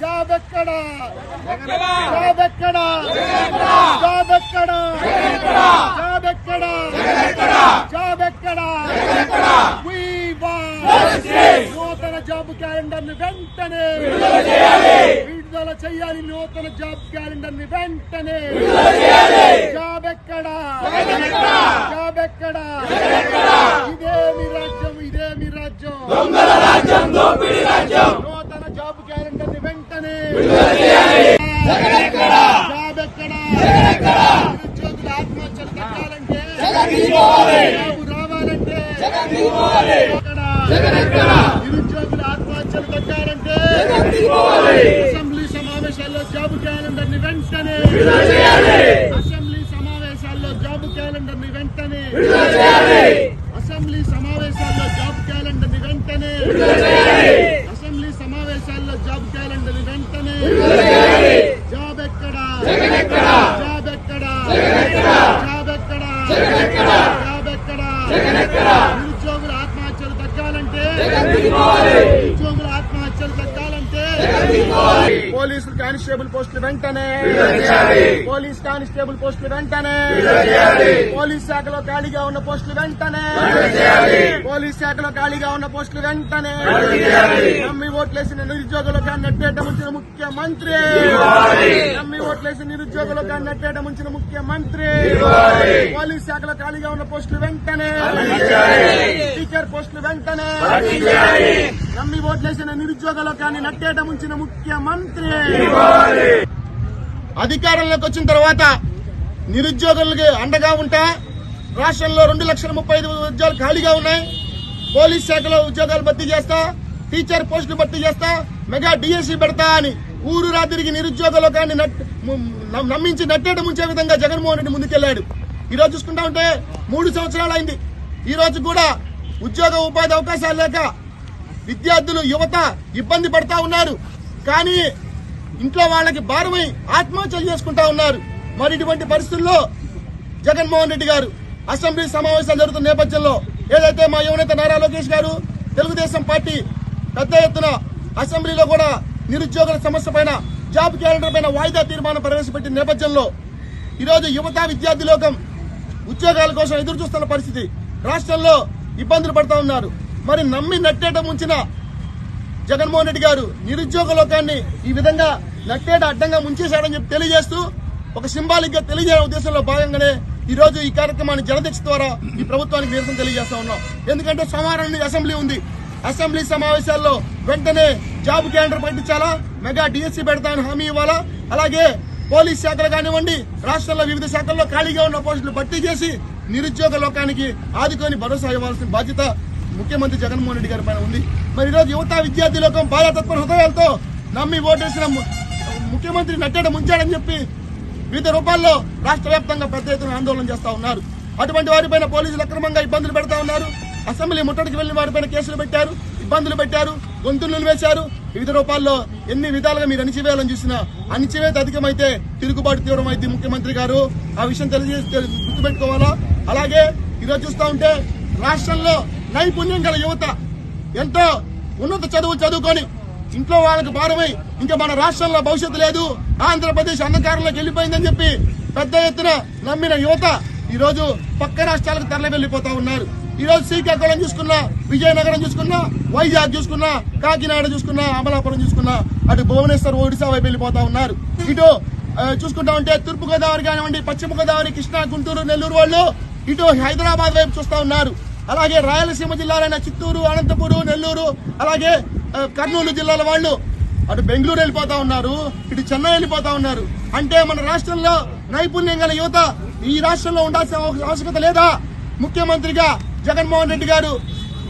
Job ఎక్కడ job ఎక్కడ job ఎక్కడ జాబ్ ఎక్కడ జాబ్ ఎక్కడ నూతన జాబ్ క్యాలెండర్ని వెంటనే విడుదల చేయాలి నూతన జాబ్ క్యాలెండర్ని వెంటనే జాబ్ ఎక్కడ జాబ్ ఎక్కడ ఇదే రాజ్యం. ఇదే మీ రాజ్యం. నూతన జాబ్ క్యాలెండర్ వెంటనే జాబ్ ఎక్కడ? నిరుద్యోగుల ఆత్మహత్యలు తగ్గాలంటే జాబు రావాలంటే ఎక్కడ? నిరుద్యోగుల ఆత్మహత్యలు తగ్గాలంటే అసెంబ్లీ సమావేశాల్లో జాబ్ క్యాలెండర్ని వెంటనే అసెంబ్లీ సమావేశాల్లో జాబ్ క్యాలెండర్ని వెంటనే అసెంబ్లీ సమావేశాల్లో జాబ్ వెంటనే అసెంబ్లీ సమావేశాల్లో జాబ్ క్యాలెండర్ని వెంటనే జాబ్ ఎక్కడ? జాబ్ ఎక్కడ? జాబ్ ఎక్కడ? జాబ్ ఎక్కడ? నిరుద్యోగుల ఆత్మహత్యలు తగ్గాలంటే? నిరుద్యోగుల ఆత్మహత్యలు తగ్గాలంటే? పోలీసులు కానిస్టేబుల్ పోస్టులు వెంటనే పోలీస్ కానిస్టేబుల్ పోస్టులు వెంటనే పోలీస్ శాఖలో ఖాళీగా ఉన్న పోస్టులు వెంటనే పోలీస్ శాఖలో ఖాళీగా ఉన్న పోస్టులు వెంటనే నమ్మి ఓట్లేసిన నిరుద్యోగులు నెట్టేట ముంచిన ముఖ్యమంత్రి నమ్మి ఓట్లేసిన నిరుద్యోగులు నెట్టేట ముంచిన ముఖ్యమంత్రి పోలీస్ శాఖలో ఖాళీగా ఉన్న పోస్టులు వెంటనే టీచర్ పోస్టులు వెంటనే నమ్మి ఓట్లేసిన నిరుద్యోగులు కానీ నట్టేట ముంచిన ముఖ్యమంత్రి అధికారంలోకి వచ్చిన తర్వాత నిరుద్యోగులకి అండగా ఉంటా. రాష్ట్రంలో రెండు లక్షల ముప్పై ఐదు ఉద్యోగాలు ఖాళీగా ఉన్నాయి. పోలీస్ శాఖలో ఉద్యోగాలు భర్తీ చేస్తా. టీచర్ పోస్టులు భర్తీ చేస్తా. మెగా డిఎస్సీ పెడతా అని ఊరు రాత్రికి నిరుద్యోగ లోకాన్ని నమ్మించి నట్టేట ముంచే విధంగా జగన్మోహన్ రెడ్డి ముందుకెళ్ళాడు ఈ రోజు చూసుకుంటా ఉంటే మూడు సంవత్సరాలు అయింది. ఈ రోజు కూడా ఉద్యోగ ఉపాధి అవకాశాలు లేక విద్యార్థులు యువత ఇబ్బంది పడతా ఉన్నారు. కానీ ఇంట్లో వాళ్ళకి భారమై ఆత్మహత్యలు చేసుకుంటా ఉన్నారు. మరి ఇటువంటి పరిస్థితుల్లో జగన్మోహన్ రెడ్డి గారు అసెంబ్లీ సమావేశాలు జరుగుతున్న నేపథ్యంలో ఏదైతే మా యువనేత నారా లోకేష్ గారు తెలుగుదేశం పార్టీ పెద్ద ఎత్తున అసెంబ్లీలో కూడా నిరుద్యోగుల సమస్య పైన జాబ్ క్యాలెండర్ పైన వాయిదా తీర్మానం ప్రవేశపెట్టిన నేపథ్యంలో ఈరోజు యువత విద్యార్థి లోకం ఉద్యోగాల కోసం ఎదురు చూస్తున్న పరిస్థితి రాష్ట్రంలో ఇబ్బందులు పడతా ఉన్నారు. మరి నమ్మి నట్టేట ముంచిన జగన్మోహన్ రెడ్డి గారు నిరుద్యోగ లోకాన్ని ఈ విధంగా నట్టేట అడ్డంగా ముంచేశాడని చెప్పి తెలియజేస్తూ ఒక సింబాలిక్గా తెలియజేయడం ఉద్దేశంలో భాగంగానే ఈ రోజు ఈ కార్యక్రమాన్ని జనదీక్ష ద్వారా ఈ ప్రభుత్వానికి నిరసన తెలియజేస్తా ఉన్నాం. ఎందుకంటే సోమవారం నుండి అసెంబ్లీ ఉంది. అసెంబ్లీ సమావేశాల్లో వెంటనే జాబ్ క్యాలెండర్ ప్రకటించాలా? మెగా డిఎస్సీ పెడతామని హామీ ఇవ్వాలా? అలాగే పోలీస్ శాఖలు కానివ్వండి రాష్ట్రంలో వివిధ శాఖల్లో ఖాళీగా ఉన్న పోస్టులు భర్తీ చేసి నిరుద్యోగ లోకానికి ఆదుకొని భరోసా ఇవ్వాల్సిన బాధ్యత ముఖ్యమంత్రి జగన్మోహన్ రెడ్డి గారి పైన ఉంది. మరి ఈరోజు యువత విద్యార్థి లోకం బాధాతత్వ హృదయాలతో నమ్మి ఓటేసిన ముఖ్యమంత్రి నట్టేట ముంచాడని చెప్పి వివిధ రూపాల్లో రాష్ట్ర వ్యాప్తంగా పెద్ద ఎత్తున ఆందోళన చేస్తా ఉన్నారు. అటువంటి వారిపైన పోలీసులు అక్రమంగా ఇబ్బందులు పెడతా ఉన్నారు. అసెంబ్లీ ముట్టడికి వెళ్ళిన వారిపైన కేసులు పెట్టారు ఇబ్బందులు పెట్టారు గొంతులు వేశారు. వివిధ రూపాల్లో ఎన్ని విధాలుగా మీరు అణిచివేయాలని చూసినా అణిచివేత అధికమైతే తిరుగుబాటు తీవ్రమైంది ముఖ్యమంత్రి గారు. ఆ విషయం తెలియజేసి గుర్తుపెట్టుకోవాలా? అలాగే ఈరోజు చూస్తూ ఉంటే రాష్ట్రంలో నైపుణ్యం గల యువత ఎంతో ఉన్నత చదువు చదువుకొని ఇంట్లో వాళ్ళకి భారమై ఇంకా మన రాష్ట్రంలో భవిష్యత్తు లేదు. ఆంధ్రప్రదేశ్ అంధకారంలోకి వెళ్ళిపోయిందని చెప్పి పెద్ద ఎత్తున నమ్మిన యువత ఈ రోజు పక్క రాష్ట్రాలకు తరలి వెళ్ళిపోతా ఉన్నారు. ఈ రోజు శ్రీకాకుళం చూసుకున్నా విజయనగరం చూసుకున్నా వైజాగ్ చూసుకున్నా కాకినాడ చూసుకున్నా అమలాపురం చూసుకున్నా అటు భువనేశ్వర్ ఒడిశా వైపు వెళ్ళిపోతా ఉన్నారు. ఇటు చూసుకుంటా ఉంటే తూర్పు గోదావరి కానివ్వండి పశ్చిమ గోదావరి కృష్ణా గుంటూరు నెల్లూరు వాళ్ళు ఇటు హైదరాబాద్ వైపు చూస్తా ఉన్నారు. అలాగే రాయలసీమ జిల్లాలైన చిత్తూరు అనంతపురం నెల్లూరు అలాగే కర్నూలు జిల్లాల వాళ్ళు అటు బెంగళూరు వెళ్ళిపోతా ఉన్నారు ఇటు చెన్నై వెళ్ళిపోతా ఉన్నారు. అంటే మన రాష్ట్రంలో నైపుణ్యం గల యువత ఈ రాష్ట్రంలో ఉండాల్సిన ఆవశ్యకత లేదా? ముఖ్యమంత్రిగా జగన్మోహన్ రెడ్డి గారు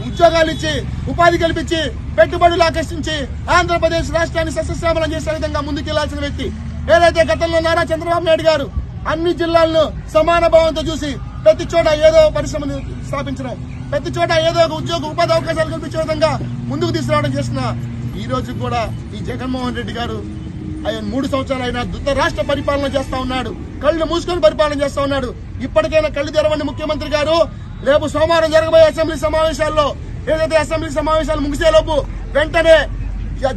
ఉద్యోగాలు ఇచ్చి ఉపాధి కల్పించి పెట్టుబడులు ఆకర్షించి ఆంధ్రప్రదేశ్ రాష్ట్రాన్ని సస్యశ్యామలం చేసే విధంగా ముందుకెళ్ళాల్సిన వ్యక్తి ఏదైతే గతంలో నారా చంద్రబాబు నాయుడు గారు అన్ని జిల్లాలను సమాన భావంతో చూసి ప్రతి చోట ఏదో పరిశ్రమ స్థాపించడం ప్రతి చోట ఏదో ఒక ఉద్యోగ ఉపాధి అవకాశాలు కల్పించే విధంగా ముందుకు తీసుకురావడం చేసిన ఈ రోజు కూడా ఈ జగన్మోహన్ రెడ్డి గారు ఆయన మూడు సంవత్సరాలు అయినా దుత రాష్ట్ర పరిపాలన చేస్తా ఉన్నాడు. కళ్ళు మూసుకొని పరిపాలన చేస్తా ఉన్నాడు. ఇప్పటికైనా కళ్ళు తెరవండి ముఖ్యమంత్రి గారు. రేపు సోమవారం జరగబోయే అసెంబ్లీ సమావేశాల్లో ఏదైతే అసెంబ్లీ సమావేశాలు ముగిసేలోపు వెంటనే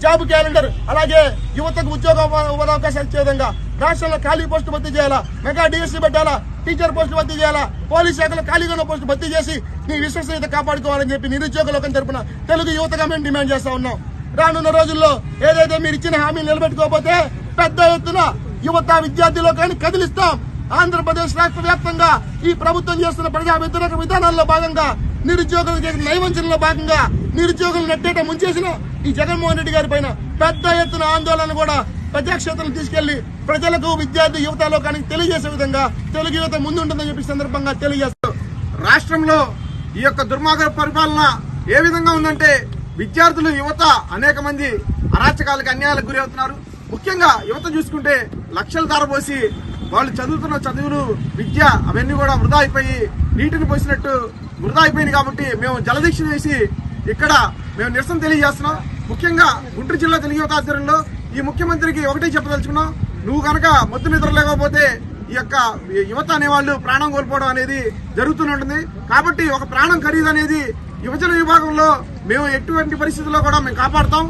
జాబ్ క్యాలెండర్ అలాగే యువతకు ఉద్యోగ అవకాశాలు ఇచ్చే విధంగా రాష్ట్రంలో ఖాళీ పోస్టు భర్తీ చేయాలా? మెగా డిఎస్సీ పెట్టాలా? టీచర్ పోస్టు భర్తీ చేయాలా? పోలీస్ శాఖలో ఖాళీగా ఉన్న పోస్టు భర్తీ చేసి నీ విశ్వసనీయత కాపాడుకోవాలని చెప్పి నిరుద్యోగ లోకం తరపున తెలుగు యువతగా మేము డిమాండ్ చేస్తా ఉన్నాం. రానున్న రోజుల్లో ఏదైతే మీరు ఇచ్చిన హామీ నిలబెట్టుకోకపోతే పెద్ద ఎత్తున యువత విద్యార్థిలో కానీ కదిలిస్తాం. ఆంధ్రప్రదేశ్ రాష్ట్ర వ్యాప్తంగా ఈ ప్రభుత్వం చేస్తున్న ప్రజా వ్యతిరేక విధానాల్లో భాగంగా నిరుద్యోగుల నైవంచనలో భాగంగా నిరుద్యోగులు నెట్టేట ముంచేసిన ఈ జగన్మోహన్ రెడ్డి గారి పైన పెద్ద ఎత్తున ఆందోళన కూడా ప్రజాక్షేత్రం తీసుకెళ్ళి ప్రజలకు విద్యార్థి యువత లోకానికి తెలియజేసే విధంగా తెలుగు యువత ముందుంటుందని చెప్పి సందర్భంగా తెలియజేస్తారు రాష్ట్రంలో ఈ యొక్క దుర్మార్గ పరిపాలన ఏ విధంగా ఉందంటే విద్యార్థులు యువత అనేక మంది అరాచకాలకు అన్యాయాలకు గురి అవుతున్నారు. ముఖ్యంగా యువత చూసుకుంటే లక్షల ధారపోసి వాళ్ళు చదువుతున్న చదువులు విద్య అవన్నీ కూడా వృధా అయిపోయి నీటిని పోసినట్టు వృధా అయిపోయింది కాబట్టి మేము జలదీక్ష చేసి ఇక్కడ మేము నిరసన తెలియజేస్తున్నాం. ముఖ్యంగా గుంటూరు జిల్లా తెలుగు యువత ఆధ్వర్యంలో ఈ ముఖ్యమంత్రికి ఒకటే చెప్పదలుచుకున్నాం నువ్వు కనుక మొద్దు నిద్ర లేకపోతే ఈ యొక్క యువత అనేవాళ్ళు ప్రాణం కోల్పోవడం అనేది జరుగుతూనే ఉంటుంది. కాబట్టి ఒక ప్రాణం ఖరీదు అనేది యువజన విభాగంలో మేము ఎటువంటి పరిస్థితుల్లో కూడా మేము కాపాడుతాం.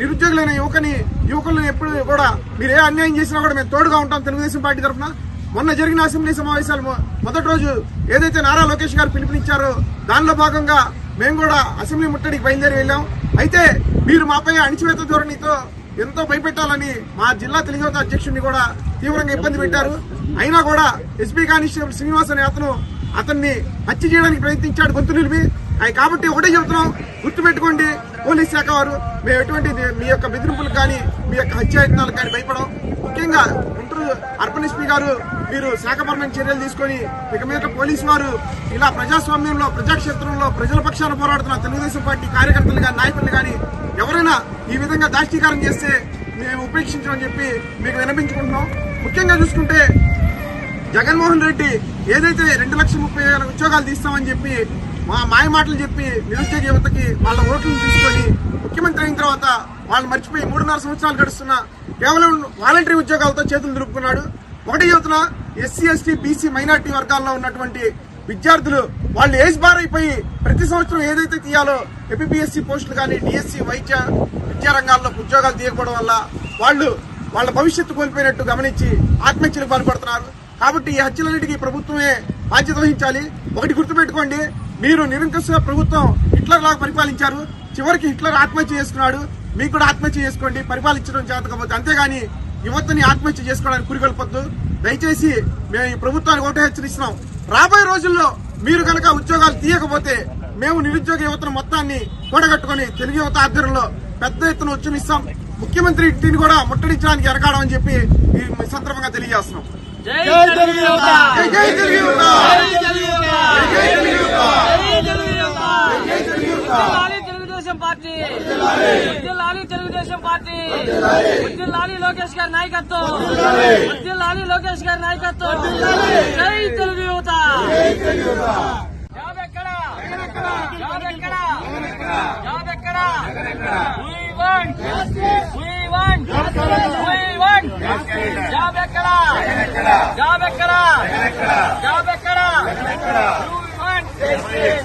నిరుద్యోగులైన యువకుని యువకులను ఎప్పుడు కూడా మీరు ఏ అన్యాయం చేసినా కూడా మేము తోడుగా ఉంటాం తెలుగుదేశం పార్టీ తరఫున. మొన్న జరిగిన అసెంబ్లీ సమావేశాలు మొదటి రోజు ఏదైతే నారా లోకేష్ గారు పిలుపునిచ్చారో దానిలో భాగంగా మేము కూడా అసెంబ్లీ ముట్టడికి బయలుదేరి వెళ్ళాం. అయితే మీరు మాపై అణిచివేత ధోరణితో ఎంతో భయపెట్టాలని మా జిల్లా తెలుగుదేశం అధ్యక్షుడిని కూడా తీవ్రంగా ఇబ్బంది పెట్టారు. అయినా కూడా ఎస్పీ కానిస్టేబుల్ శ్రీనివాస్ అనే అతను అతన్ని హత్య చేయడానికి ప్రయత్నించాడు గొంతు నిలిపి. అవి కాబట్టి ఒకటే చెబుతున్నాం గుర్తుపెట్టుకోండి పోలీస్ శాఖ వారు మేము ఎటువంటి మీ యొక్క బెదిరింపులకు కానీ మీ యొక్క హత్యాయత్నాలకు కానీ భయపడం ముఖ్యంగా డాక్టర్ అర్పణ ఎస్పీ గారు మీరు శాఖపరమైన చర్యలు తీసుకొని ఇక మీద పోలీసు వారు ఇలా ప్రజాస్వామ్యంలో ప్రజాక్షేత్రంలో ప్రజల పక్షాన పోరాడుతున్న తెలుగుదేశం పార్టీ కార్యకర్తలు కానీ నాయకులు కానీ ఎవరైనా ఈ విధంగా దాష్టీకారం చేస్తే మేము ఉపేక్షించమని చెప్పి మీకు వినిపించుకుంటున్నాం ముఖ్యంగా చూసుకుంటే జగన్మోహన్ రెడ్డి ఏదైతే రెండు లక్షల ముప్పై వేల ఉద్యోగాలు తీస్తామని చెప్పి మా మాయ మాటలు చెప్పి నిరుద్యోగ యువతకి వాళ్ళ ఓట్లను తీసుకొని ముఖ్యమంత్రి అయిన తర్వాత వాళ్ళు మర్చిపోయి మూడున్నర సంవత్సరాలు గడుస్తున్న కేవలం వాలంటరీ ఉద్యోగాలతో చేతులు దులుపుకున్నాడు. ఒకటి చెబుతున్నా ఎస్సీ ఎస్టీ బీసీ మైనార్టీ వర్గాల్లో ఉన్నటువంటి విద్యార్థులు వాళ్ళు ఏజ్ బార్ అయిపోయి ప్రతి సంవత్సరం ఏదైతే తీయాలో ఎపిపిఎస్సి పోస్టులు కానీ డిఎస్సి వైద్య విద్యా రంగాల్లో ఉద్యోగాలు తీయకపోవడం వల్ల వాళ్ళు వాళ్ళ భవిష్యత్తు కోల్పోయినట్టు గమనించి ఆత్మహత్యలకు పాల్పడుతున్నారు. కాబట్టి ఈ హత్యలన్నిటికీ ప్రభుత్వమే బాధ్యత వహించాలి. ఒకటి గుర్తుపెట్టుకోండి మీరు నిరంకుశ ప్రభుత్వం హిట్లర్ లాగా పరిపాలించారు. చివరికి హిట్లర్ ఆత్మహత్య చేసుకున్నాడు. మీకు కూడా ఆత్మహత్య చేసుకోండి పరిపాలించడం చేతకపోతే అంతేగాని యువతని ఆత్మహత్య చేసుకోవడానికి పురిగొల్పొద్దు దయచేసి మేము ఈ ప్రభుత్వానికి ఒకటే హెచ్చరిస్తున్నాం. రాబోయే రోజుల్లో మీరు కనుక ఉద్యోగాలు తీయకపోతే మేము నిరుద్యోగ యువతను మొత్తాన్ని కూడగట్టుకుని తెలుగు యువత ఆధ్వర్యంలో పెద్ద ఎత్తున ఉద్యమిస్తాం ముఖ్యమంత్రి ఇంటిని కూడా ముట్టడించడానికి ఎరకాడం అని చెప్పి ఈ సందర్భంగా తెలియజేస్తున్నాం. జై తెలుగు యువత జై తెలుగు యువత జై తెలుగు యువత లాలి తెలుగుదేశం పార్టీ. లాలి తెలుగుదేశం పార్టీ. లాలి లోకేష్ గారి నాయకత్వం. లాలి లోకేష్ గారి నాయకత్వం. జై తెలుగు యువత. జాబ్ ఎక్కడ? జాబ్ ఎక్కడ? జాబ్ ఎక్కడ? We want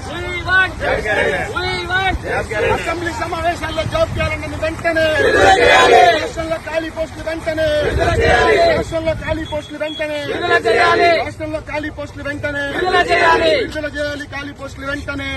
We want We assembly సమావేశాల్లో జాబ్ క్యాలెండర్ వెంటనే. రాష్ట్రంలో ఖాళీ పోస్టులు వెంటనే. రాష్ట్రంలో ఖాళీ పోస్టులు వెంటనే. రాష్ట్రంలో ఖాళీ పోస్టులు వెంటనే. విడుదల చేయాలి. ఖాళీ పోస్టులు వెంటనే.